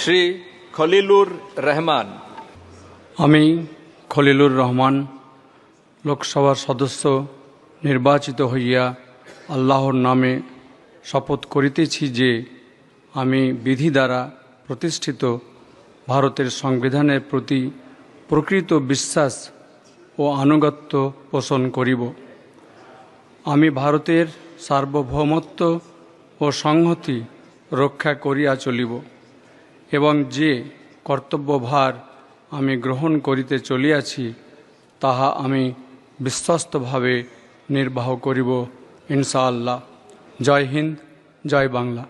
শ্রী খলিলুর রহমান। আমি খলিলুর রহমান, লোকসভার সদস্য, নির্বাচিত হইয়া আল্লাহর নামে শপথ করিতেছি যে আমি বিধি দ্বারা প্রতিষ্ঠিত ভারতের সংবিধানের প্রতি প্রকৃত বিশ্বাস ও আনুগত্য পোষণ করিব। আমি ভারতের সার্বভৌমত্ব ও সংহতি রক্ষা করিয়া চলিব। এবং যে কর্তব্যভার আমি গ্রহণ করিতে চলিয়াছি, তাহা আমি বিশ্বস্তভাবে নির্বাহ করিব, ইনশাআল্লাহ জয় হিন্দ, জয় বাংলা